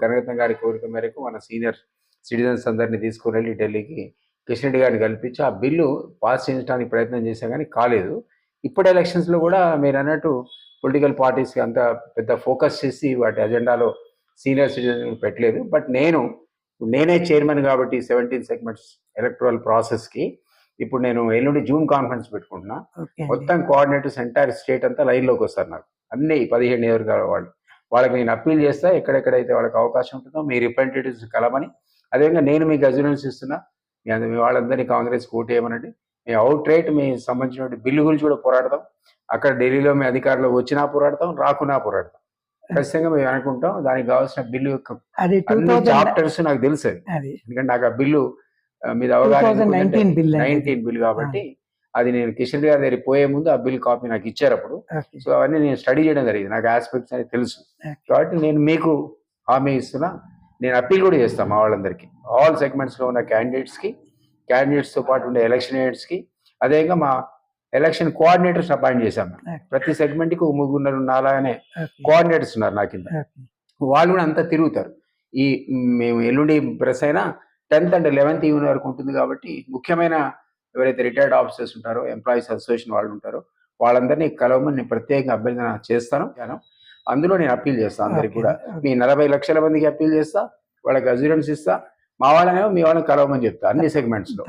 కనగతం గారి కోరిక మేరకు మన సీనియర్ సిటిజన్స్ అందరినీ తీసుకుని వెళ్ళి ఢిల్లీకి కిషన్ రెడ్డి గారిని కల్పించి ఆ బిల్లు పాస్ చేయించడానికి ప్రయత్నం చేశాం కానీ కాలేదు. ఇప్పుడు ఎలక్షన్స్లో కూడా మీరు అన్నట్టు పొలిటికల్ పార్టీస్కి అంత పెద్ద ఫోకస్ చేసి వాటి అజెండాలో సీనియర్ సిటిజన్ పెట్టలేదు. బట్ నేను నేనే చైర్మన్ కాబట్టి సెవెంటీన్ సెగ్మెంట్స్ ఎలక్ట్రల్ ప్రాసెస్కి ఇప్పుడు నేను ఎల్లుండి జూమ్ కాన్ఫరెన్స్ పెట్టుకుంటున్నా. మొత్తం కోఆర్డినేటర్స్ ఎంటైర్ స్టేట్ అంతా లైన్లోకి వస్తారు నాకు. అన్ని పదిహేను నియోజకవర్గాల వాళ్ళు. వాళ్ళకి నేను అప్పీల్ చేస్తా ఎక్కడెక్కడైతే వాళ్ళకి అవకాశం ఉంటుందో మీ రిప్రజెంటేటివ్స్ కలమని అదేవిధంగా నేను మీకు అజూరెన్స్ ఇస్తున్నా మీ వాళ్ళందరినీ కాంగ్రెస్ ఓటు వేయమనండి. మీ అవుట్ రైట్ మీ సంబంధించిన బిల్లు గురించి కూడా పోరాడతాం అక్కడ ఢిల్లీలో మీ అధికారులు వచ్చినా పోరాడతాం రాకున్నా పోరాడతాం. ఖచ్చితంగా మేము అనుకుంటాం దానికి కావాల్సిన బిల్లు యొక్క అన్ని చాప్టర్స్ నాకు తెలుసు ఎందుకంటే నాకు ఆ బిల్లు మీద అవగాహన నైన్టీన్ బిల్ కాబట్టి అది నేను కిషన్ గారి దగ్గర పోయే ముందు ఆ బిల్ కాపీ నాకు ఇచ్చారు అప్పుడు. సో అవన్నీ నేను స్టడీ చేయడం జరిగింది. నాకు ఆస్పెక్ట్స్ అనేది తెలుసు. కాబట్టి నేను మీకు హామీ ఇస్తున్నా. నేను అప్పీల్ కూడా చేస్తాను మా వాళ్ళందరికీ. ఆల్ సెగ్మెంట్స్లో ఉన్న క్యాండిడేట్స్కి క్యాండిడేట్స్తో పాటు ఉండే ఎలక్షన్ ఏడ్స్కి అదేవిధంగా మా ఎలక్షన్ కోఆర్డినేటర్స్ అపాయింట్ చేశాం. ప్రతి సెగ్మెంట్కి ముగ్గురు నాలాగానే ఓకే. కోఆర్డినేటర్స్ ఉన్నారు నా కింద. వాళ్ళు కూడా అంతా తిరుగుతారు. ఈ మేము ఎల్లుండి ప్రెస్ అయినా టెన్త్ అండ్ లెవెన్త్ ఈవెన్ వరకు ఉంటుంది కాబట్టి ముఖ్యమైన ఎవరైతే రిటైర్డ్ ఆఫీసర్స్ ఉంటారో ఎంప్లాయీస్ అసోసియేషన్ వాళ్ళు ఉంటారో వాళ్ళందరినీ కలవమని నేను ప్రత్యేకంగా అభ్యర్థన చేస్తాను. అందులో నేను అప్పీల్ చేస్తాను అందరికి కూడా. మీ నలభై లక్షల మందికి అప్పీల్ చేస్తా వాళ్ళకి అజూరెన్స్ ఇస్తా మా వాళ్ళనేమో మీ వాళ్ళని కలవమని చెప్తా అన్ని సెగ్మెంట్స్లో.